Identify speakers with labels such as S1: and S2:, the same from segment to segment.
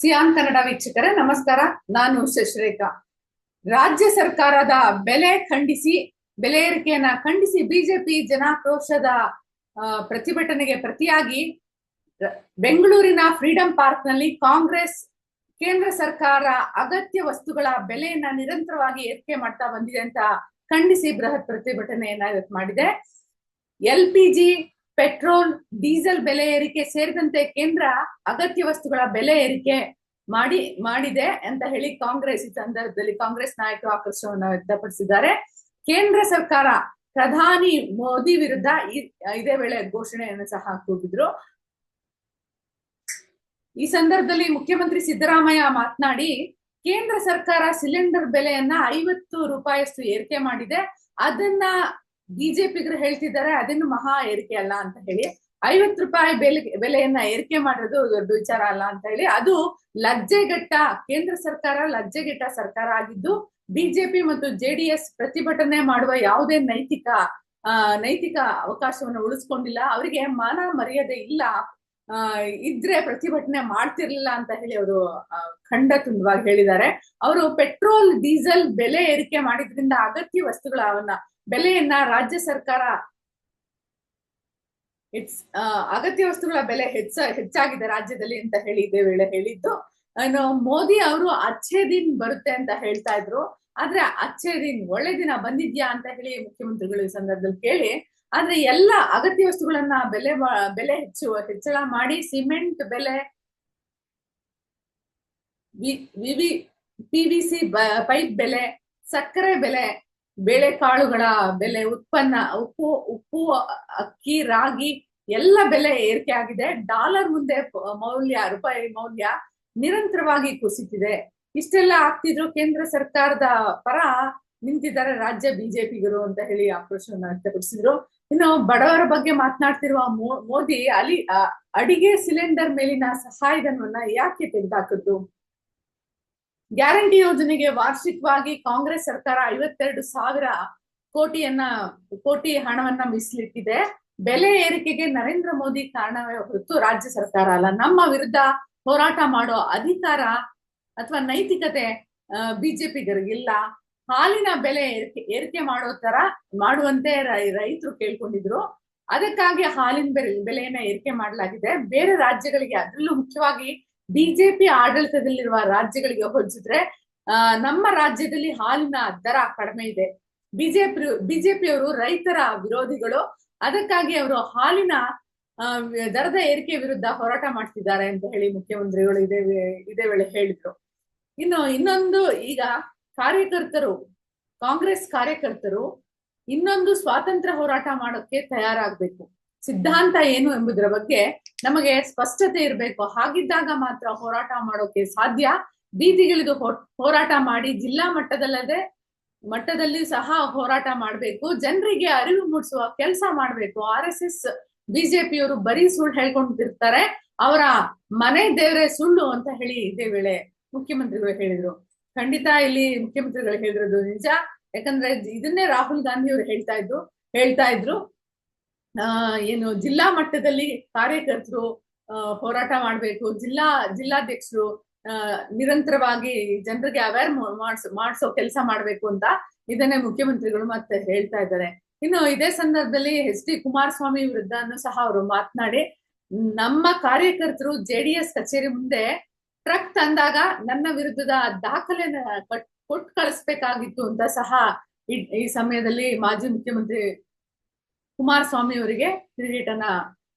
S1: Xi'an Kannada ವೀಕ್ಷಕರೇ, ನಮಸ್ಕಾರ. ನಾನು ಶಶಿರೇಖಾ. ರಾಜ್ಯ ಸರ್ಕಾರದ ಬೆಲೆ ಖಂಡಿಸಿ, ಬೆಲೆ ಏರಿಕೆಯನ್ನ ಖಂಡಿಸಿ ಬಿಜೆಪಿ ಜನಾಕ್ರೋಶದ ಪ್ರತಿಭಟನೆಗೆ ಪ್ರತಿಯಾಗಿ ಬೆಂಗಳೂರಿನ ಫ್ರೀಡಂ ಪಾರ್ಕ್ನಲ್ಲಿ ಕಾಂಗ್ರೆಸ್, ಕೇಂದ್ರ ಸರ್ಕಾರ ಅಗತ್ಯ ವಸ್ತುಗಳ ಬೆಲೆಯನ್ನ ನಿರಂತರವಾಗಿ ಏರಿಕೆ ಮಾಡ್ತಾ ಬಂದಿದೆ ಅಂತ ಖಂಡಿಸಿ ಬೃಹತ್ ಪ್ರತಿಭಟನೆಯನ್ನ ಇವತ್ತು ಮಾಡಿದೆ. ಎಲ್ ಪಿ ಪೆಟ್ರೋಲ್, ಡೀಸೆಲ್ ಬೆಲೆ ಏರಿಕೆ ಸೇರಿದಂತೆ ಕೇಂದ್ರ ಅಗತ್ಯ ವಸ್ತುಗಳ ಬೆಲೆ ಏರಿಕೆ ಮಾಡಿ, ಮಾಡಿದೆ ಅಂತ ಹೇಳಿ ಕಾಂಗ್ರೆಸ್ ಈ ಸಂದರ್ಭದಲ್ಲಿ ಕಾಂಗ್ರೆಸ್ ನಾಯಕರು ಆಕ್ರೋಶವನ್ನು ವ್ಯಕ್ತಪಡಿಸಿದ್ದಾರೆ. ಕೇಂದ್ರ ಸರ್ಕಾರ ಪ್ರಧಾನಿ ಮೋದಿ ವಿರುದ್ಧ ಇದೇ ವೇಳೆ ಘೋಷಣೆಯನ್ನು ಸಹ ಕೂಗಿದ್ರು ಈ ಸಂದರ್ಭದಲ್ಲಿ ಮುಖ್ಯಮಂತ್ರಿ ಸಿದ್ದರಾಮಯ್ಯ ಮಾತನಾಡಿ, ಕೇಂದ್ರ ಸರ್ಕಾರ ಸಿಲಿಂಡರ್ ಬೆಲೆಯನ್ನ ಐವತ್ತು ರೂಪಾಯಿಯಷ್ಟು ಏರಿಕೆ ಮಾಡಿದೆ. ಅದನ್ನ ಬಿಜೆಪಿಗರು ಹೇಳ್ತಿದ್ದಾರೆ ಅದನ್ನು ಮಹಾ ಏರಿಕೆ ಅಲ್ಲ ಅಂತ ಹೇಳಿ. ಐವತ್ತು ರೂಪಾಯಿ ಬೆಲೆ, ಬೆಲೆಯನ್ನ ಏರಿಕೆ ಮಾಡೋದು ದೊಡ್ಡ ವಿಚಾರ ಅಲ್ಲ ಅಂತ ಹೇಳಿ, ಅದು ಲಜ್ಜೆಗೆಟ್ಟ ಕೇಂದ್ರ ಸರ್ಕಾರ ಲಜ್ಜೆಗೆಟ್ಟ ಸರ್ಕಾರ ಆಗಿದ್ದು, ಬಿಜೆಪಿ ಮತ್ತು ಜೆಡಿಎಸ್ ಪ್ರತಿಭಟನೆ ಮಾಡುವ ಯಾವುದೇ ನೈತಿಕ ನೈತಿಕ ಅವಕಾಶವನ್ನು ಉಳಿಸ್ಕೊಂಡಿಲ್ಲ. ಅವರಿಗೆ ಮಾನ ಮರ್ಯಾದೆ ಇಲ್ಲ. ಇದ್ರೆ ಪ್ರತಿಭಟನೆ ಮಾಡ್ತಿರ್ಲಿಲ್ಲ ಅಂತ ಹೇಳಿ ಅವರು ಖಂಡ ತುಂಡವಾಗಿ ಹೇಳಿದ್ದಾರೆ. ಅವರು ಪೆಟ್ರೋಲ್, ಡೀಸೆಲ್ ಬೆಲೆ ಏರಿಕೆ ಮಾಡಿದ್ರಿಂದ ಅಗತ್ಯ ವಸ್ತುಗಳ ಅವನ್ನ, ಬೆಲೆಯನ್ನ ರಾಜ್ಯ ಸರ್ಕಾರ ಇಟ್ಸ್ ಅಗತ್ಯ ವಸ್ತುಗಳ ಬೆಲೆ ಹೆಚ್ಚ, ಹೆಚ್ಚಾಗಿದೆ ರಾಜ್ಯದಲ್ಲಿ ಅಂತ ಹೇಳಿ ಇದೇ ವೇಳೆ ಹೇಳಿದ್ದು. ಮೋದಿ ಅವರು ಅಚ್ಚೇ ದಿನ್ ಬರುತ್ತೆ ಅಂತ ಹೇಳ್ತಾ ಇದ್ರು. ಆದ್ರೆ ಅಚ್ಚೇ ದಿನ್, ಒಳ್ಳೆ ದಿನ ಬಂದಿದ್ಯಾ ಅಂತ ಹೇಳಿ ಮುಖ್ಯಮಂತ್ರಿಗಳು ಈ ಸಂದರ್ಭದಲ್ಲಿ ಕೇಳಿ. ಆದ್ರೆ ಎಲ್ಲ ಅಗತ್ಯ ವಸ್ತುಗಳನ್ನ ಬೆಲೆ ಬೆಲೆ ಹೆಚ್ಚು, ಹೆಚ್ಚಳ ಮಾಡಿ ಸಿಮೆಂಟ್ ಬೆಲೆ ವಿವಿ ಪಿವಿಸಿ ಪೈಪ್ ಬೆಲೆ, ಸಕ್ಕರೆ ಬೆಲೆ, ಬೇಳೆಕಾಳುಗಳ ಬೆಲೆ, ಉತ್ಪನ್ನ, ಉಪ್ಪು ಉಪ್ಪು, ಅಕ್ಕಿ, ರಾಗಿ ಎಲ್ಲ ಬೆಲೆ ಏರಿಕೆ ಆಗಿದೆ. ಡಾಲರ್ ಮುಂದೆ ಮೌಲ್ಯ, ರೂಪಾಯಿ ಮೌಲ್ಯ ನಿರಂತರವಾಗಿ ಕುಸಿತಿದೆ. ಇಷ್ಟೆಲ್ಲ ಆಗ್ತಿದ್ರು ಕೇಂದ್ರ ಸರ್ಕಾರದ ಪರ ನಿಂತಿದ್ದಾರೆ ರಾಜ್ಯ ಬಿಜೆಪಿಗರು ಅಂತ ಹೇಳಿ ಆಕ್ರೋಶವನ್ನ ವ್ಯಕ್ತಪಡಿಸಿದ್ರು. ಇನ್ನು ಬಡವರ ಬಗ್ಗೆ ಮಾತನಾಡ್ತಿರುವ ಮೋದಿ ಅಲ್ಲಿ ಅಡಿಗೆ ಸಿಲಿಂಡರ್ ಮೇಲಿನ ಸಹಾಯಧನವನ್ನ ಯಾಕೆ ತೆಗೆದುಹಾಕಿದ್ರು? ಗ್ಯಾರಂಟಿ ಯೋಜನೆಗೆ ವಾರ್ಷಿಕವಾಗಿ ಕಾಂಗ್ರೆಸ್ ಸರ್ಕಾರ ಐವತ್ತೆರಡು ಸಾವಿರ ಕೋಟಿಯನ್ನ, ಕೋಟಿ ಹಣವನ್ನ ಮೀಸಲಿಟ್ಟಿದೆ. ಬೆಲೆ ಏರಿಕೆಗೆ ನರೇಂದ್ರ ಮೋದಿ ಕಾರಣವೇ ಹೊರತು ರಾಜ್ಯ ಸರ್ಕಾರ ಅಲ್ಲ. ನಮ್ಮ ವಿರುದ್ಧ ಹೋರಾಟ ಮಾಡೋ ಅಧಿಕಾರ ಅಥವಾ ನೈತಿಕತೆ ಬಿಜೆಪಿಗರಿಗಿಲ್ಲ. ಹಾಲಿನ ಬೆಲೆ ಏರಿಕೆ ಏರಿಕೆ ಮಾಡೋ ತರ ಮಾಡುವಂತೆ ರೈತರು ಕೇಳ್ಕೊಂಡಿದ್ರು. ಅದಕ್ಕಾಗಿ ಹಾಲಿನ ಬೆಲೆ, ಬೆಲೆಯನ್ನ ಏರಿಕೆ ಮಾಡಲಾಗಿದೆ. ಬೇರೆ ರಾಜ್ಯಗಳಿಗೆ, ಅದರಲ್ಲೂ ಮುಖ್ಯವಾಗಿ ಬಿಜೆಪಿ ಆಡಳಿತದಲ್ಲಿರುವ ರಾಜ್ಯಗಳಿಗೆ ಹೋಲಿಸಿದ್ರೆ ನಮ್ಮ ರಾಜ್ಯದಲ್ಲಿ ಹಾಲಿನ ದರ ಕಡಿಮೆ ಇದೆ. ಬಿಜೆಪಿ, ಬಿಜೆಪಿಯವರು ರೈತರ ವಿರೋಧಿಗಳು. ಅದಕ್ಕಾಗಿ ಅವರು ಹಾಲಿನ ದರದ ಏರಿಕೆ ವಿರುದ್ಧ ಹೋರಾಟ ಮಾಡ್ತಿದ್ದಾರೆ ಅಂತ ಹೇಳಿ ಮುಖ್ಯಮಂತ್ರಿಗಳು ಇದೇ ಇದೇ ವೇಳೆ ಹೇಳಿದ್ರು. ಇನ್ನು ಇನ್ನೊಂದು ಈಗ ಕಾರ್ಯಕರ್ತರು, ಕಾಂಗ್ರೆಸ್ ಕಾರ್ಯಕರ್ತರು ಇನ್ನೊಂದು ಸ್ವಾತಂತ್ರ್ಯ ಹೋರಾಟ ಮಾಡೋಕೆ ತಯಾರಾಗ್ಬೇಕು. ಸಿದ್ಧಾಂತ ಏನು ಎಂಬುದರ ಬಗ್ಗೆ ನಮಗೆ ಸ್ಪಷ್ಟತೆ ಇರಬೇಕು. ಹಾಗಿದ್ದಾಗ ಮಾತ್ರ ಹೋರಾಟ ಮಾಡೋಕೆ ಸಾಧ್ಯ. ಬೀದಿಗಿಳಿದು ಹೋರಾಟ ಮಾಡಿ ಜಿಲ್ಲಾ ಮಟ್ಟದಲ್ಲದೆ ಮಟ್ಟದಲ್ಲಿ ಸಹ ಹೋರಾಟ ಮಾಡಬೇಕು, ಜನರಿಗೆ ಅರಿವು ಮೂಡಿಸುವ ಕೆಲಸ ಮಾಡಬೇಕು. ಆರ್ ಎಸ್ ಎಸ್ ಬಿಜೆಪಿಯವರು ಬರೀ ಸುಳ್ಳು ಹೇಳ್ಕೊಂಡಿರ್ತಾರೆ. ಅವರ ಮನೆ ದೇವರೇ ಸುಳ್ಳು ಅಂತ ಹೇಳಿ ಇದೇ ವೇಳೆ ಮುಖ್ಯಮಂತ್ರಿಗಳು ಹೇಳಿದ್ರು. ಖಂಡಿತ ಇಲ್ಲಿ ಮುಖ್ಯಮಂತ್ರಿಗಳು ಹೇಳಿರೋದು ನಿಜ. ಯಾಕಂದ್ರೆ ಇದನ್ನೇ ರಾಹುಲ್ ಗಾಂಧಿ ಅವರು ಹೇಳ್ತಾ ಇದ್ರು ಹೇಳ್ತಾ ಇದ್ರು. ಆ, ಏನು ಜಿಲ್ಲಾ ಮಟ್ಟದಲ್ಲಿ ಕಾರ್ಯಕರ್ತರು ಹೋರಾಟ ಮಾಡಬೇಕು. ಜಿಲ್ಲಾ, ಜಿಲ್ಲಾಧ್ಯಕ್ಷರು ನಿರಂತರವಾಗಿ ಜನರಿಗೆ ಅವೇರ್ ಮಾಡ್ಸೋ, ಮಾಡಿಸೋ ಕೆಲಸ ಮಾಡ್ಬೇಕು ಅಂತ ಇದನ್ನೇ ಮುಖ್ಯಮಂತ್ರಿಗಳು ಮತ್ತೆ ಹೇಳ್ತಾ ಇದ್ದಾರೆ. ಇನ್ನು ಇದೇ ಸಂದರ್ಭದಲ್ಲಿ ಎಚ್ ಡಿ ಕುಮಾರಸ್ವಾಮಿ ವಿರುದ್ಧನೂ ಸಹ ಅವರು ಮಾತನಾಡಿ, ನಮ್ಮ ಕಾರ್ಯಕರ್ತರು ಜೆಡಿಎಸ್ ಕಚೇರಿ ಮುಂದೆ ಟ್ರಕ್ ತಂದಾಗ ನನ್ನ ವಿರುದ್ಧದ ದಾಖಲೆನ ಕಟ್- ಕೊಟ್ಟು ಕಳಿಸ್ಬೇಕಾಗಿತ್ತು ಅಂತ ಸಹ ಈ- ಈ ಸಮಯದಲ್ಲಿ ಮಾಜಿ ಮುಖ್ಯಮಂತ್ರಿ ಕುಮಾರಸ್ವಾಮಿ ಅವರಿಗೆ ತಿರುಗೇಟನ್ನ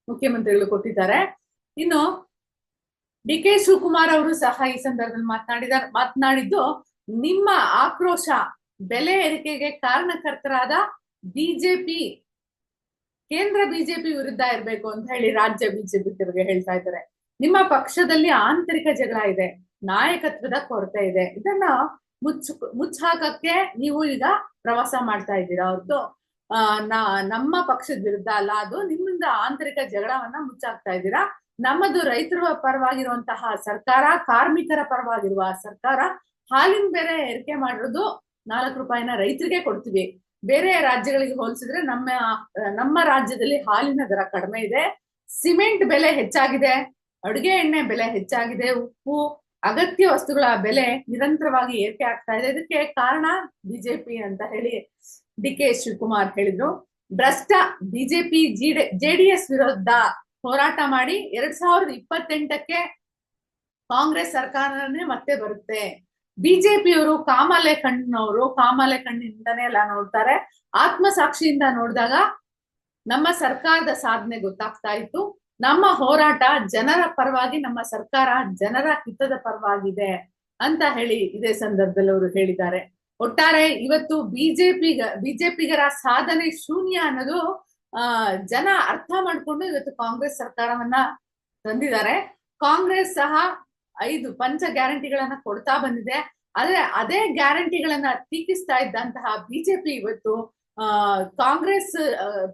S1: ಮುಖ್ಯಮಂತ್ರಿಗಳು ಕೊಟ್ಟಿದ್ದಾರೆ. ಇನ್ನು ಡಿ ಕೆ ಶಿವಕುಮಾರ್ ಅವರು ಸಹ ಈ ಸಂದರ್ಭದಲ್ಲಿ ಮಾತನಾಡಿದ ಮಾತನಾಡಿದ್ದು ನಿಮ್ಮ ಆಕ್ರೋಶ ಬೆಲೆ ಏರಿಕೆಗೆ ಕಾರಣಕರ್ತರಾದ ಬಿಜೆಪಿ, ಕೇಂದ್ರ ಬಿಜೆಪಿ ವಿರುದ್ಧ ಇರಬೇಕು ಅಂತ ಹೇಳಿ ರಾಜ್ಯ ಬಿಜೆಪಿಗರಿಗೆ ಹೇಳ್ತಾ ಇದ್ದಾರೆ. ನಿಮ್ಮ ಪಕ್ಷದಲ್ಲಿ ಆಂತರಿಕ ಜಗಳ ಇದೆ, ನಾಯಕತ್ವದ ಕೊರತೆ ಇದೆ. ಇದನ್ನ ಮುಚ್ಚ, ಮುಚ್ಚಾಕಕ್ಕೆ ನೀವು ಈಗ ಪ್ರವಾಸ ಮಾಡ್ತಾ ಇದ್ದೀರಾ? ನಾ- ನಮ್ಮ ಪಕ್ಷದ ವಿರುದ್ಧ ಅಲ್ಲ, ಅದು ನಿಮ್ಮಿಂದ ಆಂತರಿಕ ಜಗಳವನ್ನ ಮುಚ್ಚಾಕ್ತಾ ಇದ್ದೀರಾ? ನಮ್ಮದು ರೈತರ ಪರವಾಗಿರುವಂತಹ ಸರ್ಕಾರ, ಕಾರ್ಮಿಕರ ಪರವಾಗಿರುವ ಸರ್ಕಾರ ಹಾಲಿನ ಬೆಲೆ ಏರಿಕೆ ಮಾಡಿರೋದು ನಾಲ್ಕು ರೂಪಾಯಿನ ರೈತರಿಗೆ ಕೊಡ್ತೀವಿ. ಬೇರೆ ರಾಜ್ಯಗಳಿಗೆ ಹೋಲಿಸಿದ್ರೆ ನಮ್ಮ ನಮ್ಮ ರಾಜ್ಯದಲ್ಲಿ ಹಾಲಿನ ದರ ಕಡಿಮೆ ಇದೆ. ಸಿಮೆಂಟ್ ಬೆಲೆ ಹೆಚ್ಚಾಗಿದೆ. ಅಡುಗೆ ಎಣ್ಣೆ ಬೆಲೆ ಹೆಚ್ಚಾಗಿದೆ. ಉಪ್ಪು, ಅಗತ್ಯ ವಸ್ತುಗಳ ಬೆಲೆ ನಿರಂತರವಾಗಿ ಏರಿಕೆ ಆಗ್ತಾ ಇದೆ. ಇದಕ್ಕೆ ಕಾರಣ ಬಿಜೆಪಿ ಅಂತ ಹೇಳಿ ಡಿ ಕೆ ಶಿವಕುಮಾರ್ ಹೇಳಿದ್ರು. ಭ್ರಷ್ಟ ಬಿಜೆಪಿ ಜೆಡಿಎಸ್ ವಿರುದ್ಧ ಹೋರಾಟ ಮಾಡಿ ಎರಡ್ ಸಾವಿರದ ಇಪ್ಪತ್ತೆಂಟಕ್ಕೆ ಕಾಂಗ್ರೆಸ್ ಸರ್ಕಾರನೇ ಮತ್ತೆ ಬರುತ್ತೆ. ಬಿಜೆಪಿಯವರು ಕಾಮಾಲೆ ಕಣ್ಣವರು, ಕಾಮಾಲೆ ಕಣ್ಣಿಂದನೇ ಎಲ್ಲ ನೋಡ್ತಾರೆ. ಆತ್ಮಸಾಕ್ಷಿಯಿಂದ ನೋಡಿದಾಗ ನಮ್ಮ ಸರ್ಕಾರದ ಸಾಧನೆ ಗೊತ್ತಾಗ್ತಾ ಇತ್ತು. ನಮ್ಮ ಹೋರಾಟ ಜನರ ಪರವಾಗಿ, ನಮ್ಮ ಸರ್ಕಾರ ಜನರ ಹಿತದ ಪರವಾಗಿದೆ ಅಂತ ಹೇಳಿ ಇದೇ ಸಂದರ್ಭದಲ್ಲಿ ಅವರು ಹೇಳಿದ್ದಾರೆ. ಒಟ್ಟಾರೆ ಇವತ್ತು ಬಿಜೆಪಿ ಬಿಜೆಪಿಗರ ಸಾಧನೆ ಶೂನ್ಯ ಅನ್ನೋದು ಆ, ಜನ ಅರ್ಥ ಮಾಡ್ಕೊಂಡು ಇವತ್ತು ಕಾಂಗ್ರೆಸ್ ಸರ್ಕಾರವನ್ನ ತಂದಿದ್ದಾರೆ. ಕಾಂಗ್ರೆಸ್ ಸಹ ಐದು ಪಂಚ ಗ್ಯಾರಂಟಿಗಳನ್ನ ಕೊಡ್ತಾ ಬಂದಿದೆ. ಆದ್ರೆ ಅದೇ ಗ್ಯಾರಂಟಿಗಳನ್ನ ಟೀಕಿಸ್ತಾ ಇದ್ದಂತಹ ಬಿಜೆಪಿ ಇವತ್ತು, ಆ, ಕಾಂಗ್ರೆಸ್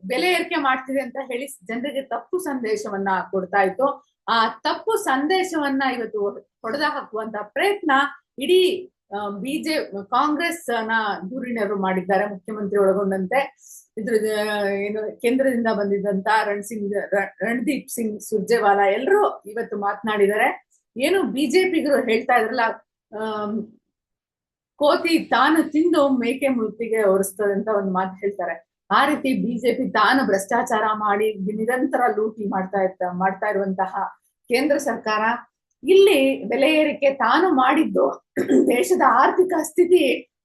S1: ಬೆಲೆ ಏರಿಕೆ ಮಾಡ್ತಿದೆ ಅಂತ ಹೇಳಿ ಜನರಿಗೆ ತಪ್ಪು ಸಂದೇಶವನ್ನ ಕೊಡ್ತಾ ಇತ್ತು. ಆ ತಪ್ಪು ಸಂದೇಶವನ್ನ ಇವತ್ತು ಹೊಡೆದ ಹಾಕುವಂತ ಪ್ರಯತ್ನ ಇಡೀ ಬಿಜೆ ಕಾಂಗ್ರೆಸ್ನ ಧೂರಿಣರು ಮಾಡಿದ್ದಾರೆ ಮುಖ್ಯಮಂತ್ರಿ ಒಳಗೊಂಡಂತೆ. ಇದ್ರ ಏನು, ಕೇಂದ್ರದಿಂದ ಬಂದಿದ್ದಂತ ರಣ್ ಸಿಂಗ್ ರಣದೀಪ್ ಸಿಂಗ್ ಸುರ್ಜೇವಾಲಾ ಎಲ್ಲರೂ ಇವತ್ತು ಮಾತನಾಡಿದ್ದಾರೆ. ಏನು ಬಿಜೆಪಿಗರು ಹೇಳ್ತಾ ಇದ್ರಲ್ಲ ಕೋತಿ ತಾನು ತಿಂದು ಮೇಕೆ ಮುತ್ತಿಗೆ ಒರೆಸ್ತದೆ ಅಂತ ಒಂದು ಮಾತು ಹೇಳ್ತಾರೆ. ಆ ರೀತಿ ಬಿಜೆಪಿ ತಾನು ಭ್ರಷ್ಟಾಚಾರ ಮಾಡಿ ನಿರಂತರ ಲೂಟಿ ಮಾಡ್ತಾ ಇರ್ತ ಮಾಡ್ತಾ ಇರುವಂತಹ ಕೇಂದ್ರ ಸರ್ಕಾರ, ಇಲ್ಲಿ ಬೆಲೆ ಏರಿಕೆ ತಾನು ಮಾಡಿದ್ದು, ದೇಶದ ಆರ್ಥಿಕ ಸ್ಥಿತಿ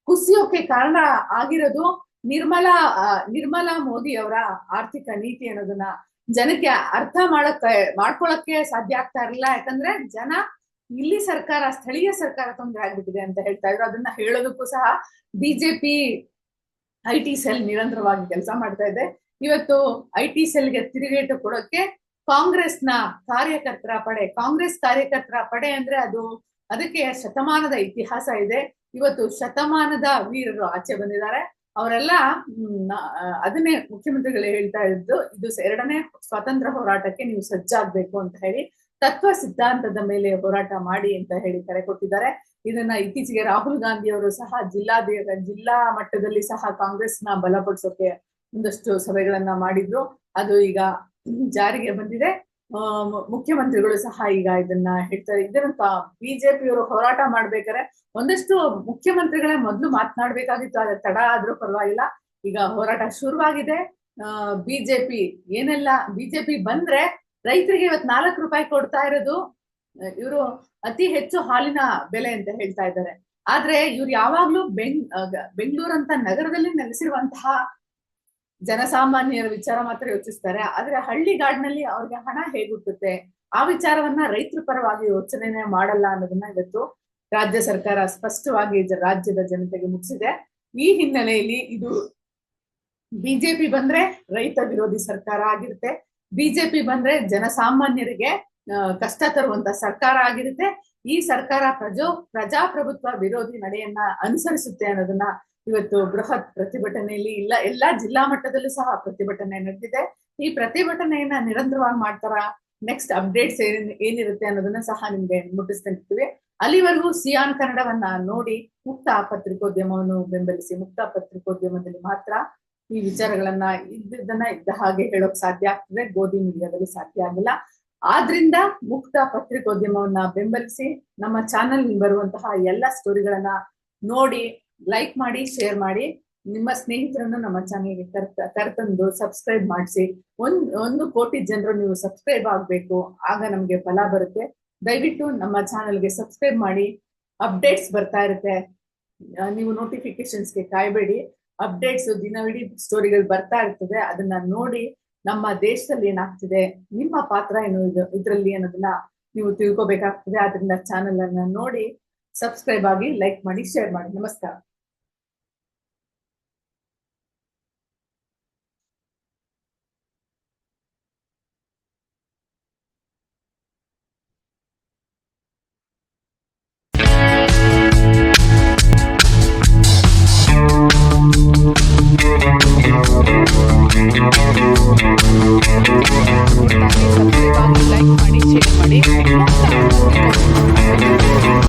S1: ಕುಸಿಯೋಕೆ ಕಾರಣ ಆಗಿರೋದು ನಿರ್ಮಲಾ ನಿರ್ಮಲಾ ಮೋದಿ ಅವರ ಆರ್ಥಿಕ ನೀತಿ ಅನ್ನೋದನ್ನ ಜನಕ್ಕೆ ಅರ್ಥ ಮಾಡಕ್ಕೆ, ಮಾಡ್ಕೊಳಕ್ಕೆ ಸಾಧ್ಯ ಆಗ್ತಾ ಇರಲಿಲ್ಲ. ಯಾಕಂದ್ರೆ ಜನ ಇಲ್ಲಿ ಸರ್ಕಾರ, ಸ್ಥಳೀಯ ಸರ್ಕಾರ ತೊಂದರೆ ಆಗ್ಬಿಟ್ಟಿದೆ ಅಂತ ಹೇಳ್ತಾ ಇದ್ರು. ಅದನ್ನ ಹೇಳೋದಕ್ಕೂ ಸಹ ಬಿಜೆಪಿ ಐ ಟಿ ಸೆಲ್ ನಿರಂತರವಾಗಿ ಕೆಲಸ ಮಾಡ್ತಾ ಇದೆ. ಇವತ್ತು ಐ ಟಿ ಸೆಲ್ಗೆ ತಿರುಗೇಟು ಕೊಡೋಕೆ ಕಾಂಗ್ರೆಸ್ನ ಕಾರ್ಯಕರ್ತರ ಪಡೆ, ಕಾಂಗ್ರೆಸ್ ಕಾರ್ಯಕರ್ತರ ಪಡೆ ಅಂದ್ರೆ ಅದು ಅದಕ್ಕೆ ಶತಮಾನದ ಇತಿಹಾಸ ಇದೆ. ಇವತ್ತು ಶತಮಾನದ ವೀರರು ಆಚೆ ಬಂದಿದ್ದಾರೆ. ಅವರೆಲ್ಲ ಅದನ್ನೇ ಮುಖ್ಯಮಂತ್ರಿಗಳು ಹೇಳ್ತಾ ಇದ್ದು, ಇದು ಎರಡನೇ ಸ್ವಾತಂತ್ರ್ಯ ಹೋರಾಟಕ್ಕೆ ನೀವು ಸಜ್ಜಾಗ್ಬೇಕು ಅಂತ ಹೇಳಿ, ತತ್ವ ಸಿದ್ಧಾಂತದ ಮೇಲೆ ಹೋರಾಟ ಮಾಡಿ ಅಂತ ಹೇಳಿ ಕರೆ ಕೊಟ್ಟಿದ್ದಾರೆ. ಇದನ್ನ ಇತ್ತೀಚೆಗೆ ರಾಹುಲ್ ಗಾಂಧಿ ಅವರು ಸಹ ಜಿಲ್ಲಾ ಜಿಲ್ಲಾ ಮಟ್ಟದಲ್ಲಿ ಸಹ ಕಾಂಗ್ರೆಸ್ನ ಬಲಪಡಿಸೋಕೆ ಒಂದಷ್ಟು ಸಭೆಗಳನ್ನ ಮಾಡಿದ್ರು. ಅದು ಈಗ ಜಾರಿಗೆ ಬಂದಿದೆ. ಮುಖ್ಯಮಂತ್ರಿಗಳು ಸಹ ಈಗ ಇದನ್ನ ಹೇಳ್ತಾರೆ ಇದನ್ನ ಬಿಜೆಪಿಯವರು ಹೋರಾಟ ಮಾಡ್ಬೇಕಾರೆ ಒಂದಷ್ಟು ಮುಖ್ಯಮಂತ್ರಿಗಳೇ ಮೊದಲು ಮಾತನಾಡ್ಬೇಕಾಗಿತ್ತು. ಅದ ತಡ ಆದ್ರೂ ಪರವಾಗಿಲ್ಲ. ಈಗ ಹೋರಾಟ ಶುರುವಾಗಿದೆ. ಬಿಜೆಪಿ ಏನೆಲ್ಲ, ಬಿಜೆಪಿ ಬಂದ್ರೆ ರೈತರಿಗೆ ಇವತ್ ನಾಲ್ಕು ರೂಪಾಯಿ ಕೊಡ್ತಾ ಇರೋದು ಇವರು ಅತಿ ಹೆಚ್ಚು ಹಾಲಿನ ಬೆಲೆ ಅಂತ ಹೇಳ್ತಾ ಇದ್ದಾರೆ. ಆದ್ರೆ ಇವ್ರು ಯಾವಾಗ್ಲೂ ಬೆಂಗ್ ಬೆಂಗಳೂರಂತ ನಗರದಲ್ಲಿ ನೆಲೆಸಿರುವಂತಹ ಜನಸಾಮಾನ್ಯರ ವಿಚಾರ ಮಾತ್ರ ಯೋಚಿಸ್ತಾರೆ, ಆದ್ರೆ ಹಳ್ಳಿಗಾಡಿನಲ್ಲಿ ಅವ್ರಿಗೆ ಹಣ ಹೇಗುಟ್ಟುತ್ತೆ ಆ ವಿಚಾರವನ್ನ ರೈತರ ಪರವಾಗಿ ಯೋಚನೆ ಮಾಡಲ್ಲ ಅನ್ನೋದನ್ನ ಇವತ್ತು ರಾಜ್ಯ ಸರ್ಕಾರ ಸ್ಪಷ್ಟವಾಗಿ ರಾಜ್ಯದ ಜನತೆಗೆ ಮುಗಿಸಿದೆ ಈ ಹಿನ್ನೆಲೆಯಲ್ಲಿ ಇದು ಬಿಜೆಪಿ ಬಂದ್ರೆ ರೈತ ವಿರೋಧಿ ಸರ್ಕಾರ ಆಗಿರುತ್ತೆ. ಬಿಜೆಪಿ ಬಂದ್ರೆ ಜನಸಾಮಾನ್ಯರಿಗೆ ಕಷ್ಟ ತರುವಂತ ಸರ್ಕಾರ ಆಗಿರುತ್ತೆ. ಈ ಸರ್ಕಾರ ಪ್ರಜೋ, ಪ್ರಜಾಪ್ರಭುತ್ವ ವಿರೋಧಿ ನಡೆಯನ್ನ ಅನುಸರಿಸುತ್ತೆ ಅನ್ನೋದನ್ನ ಇವತ್ತು ಬೃಹತ್ ಪ್ರತಿಭಟನೆಯಲ್ಲಿ ಇಲ್ಲ, ಎಲ್ಲಾ ಜಿಲ್ಲಾ ಮಟ್ಟದಲ್ಲೂ ಸಹ ಪ್ರತಿಭಟನೆ ನಡೆದಿದೆ. ಈ ಪ್ರತಿಭಟನೆಯನ್ನ ನಿರಂತರವಾಗಿ ಮಾಡ್ತಾರ ನೆಕ್ಸ್ಟ್ ಅಪ್ಡೇಟ್ಸ್ ಏನ್, ಏನಿರುತ್ತೆ ಅನ್ನೋದನ್ನ ಸಹ ನಿಮ್ಗೆ ಮುಟ್ಟಿಸ್ತಿರ್ತೀವಿ ಅಲ್ಲಿವರೆಗೂ ಸಿಯಾನ್ ಕನ್ನಡವನ್ನ ನೋಡಿ ಮುಕ್ತ ಪತ್ರಿಕೋದ್ಯಮವನ್ನು ಬೆಂಬಲಿಸಿ, ಮುಕ್ತ ಪತ್ರಿಕೋದ್ಯಮದಲ್ಲಿ ಮಾತ್ರ ಈ ವಿಚಾರಗಳನ್ನ ಇದ್ದದನ್ನ ಇದ್ದ ಹಾಗೆ ಹೇಳೋಕ್ ಸಾಧ್ಯ ಆಗ್ತದೆ. ಗೋಧಿ ಮೀಡಿಯಾದಲ್ಲಿ ಸಾಧ್ಯ ಆಗಿಲ್ಲ. ಆದ್ರಿಂದ ಮುಕ್ತ ಪತ್ರಿಕೋದ್ಯಮವನ್ನ ಬೆಂಬಲಿಸಿ ನಮ್ಮ ಚಾನೆಲ್ ಬರುವಂತಹ ಎಲ್ಲ ಸ್ಟೋರಿಗಳನ್ನ ನೋಡಿ ಲೈಕ್ ಮಾಡಿ ಶೇರ್ ಮಾಡಿ, ನಿಮ್ಮ ಸ್ನೇಹಿತರನ್ನು ನಮ್ಮ ಚಾನೆಲ್ಗೆ ಕರ್ತ, ಕರ್ತಂದು ಸಬ್ಸ್ಕ್ರೈಬ್ ಮಾಡಿಸಿ. ಒಂದ್, ಒಂದು ಕೋಟಿ ಜನರು ನೀವು ಸಬ್ಸ್ಕ್ರೈಬ್ ಆಗ್ಬೇಕು, ಆಗ ನಮ್ಗೆ ಫಲ ಬರುತ್ತೆ. ದಯವಿಟ್ಟು ನಮ್ಮ ಚಾನೆಲ್ಗೆ ಸಬ್ಸ್ಕ್ರೈಬ್ ಮಾಡಿ ಅಪ್ಡೇಟ್ಸ್ ಬರ್ತಾ ಇರುತ್ತೆ. ನೀವು ನೋಟಿಫಿಕೇಶನ್ಸ್ಗೆ ಕಾಯಬೇಡಿ. ಅಪ್ಡೇಟ್ಸ್ ದಿನವಿಡೀ ಸ್ಟೋರಿಗಳು ಬರ್ತಾ ಇರ್ತದೆ. ಅದನ್ನ ನೋಡಿ ನಮ್ಮ ದೇಶದಲ್ಲಿ ಏನಾಗ್ತಿದೆ, ನಿಮ್ಮ ಪಾತ್ರ ಏನು ಇದು, ಇದರಲ್ಲಿ ಅನ್ನೋದನ್ನ ನೀವು ತಿಳ್ಕೊಬೇಕಾಗ್ತದೆ. ಅದರಿಂದ ಚಾನೆಲ್ ಅನ್ನ ನೋಡಿ ಸಬ್ಸ್ಕ್ರೈಬ್ ಆಗಿ ಲೈಕ್ ಮಾಡಿ ಶೇರ್ ಮಾಡಿ. ನಮಸ್ಕಾರ.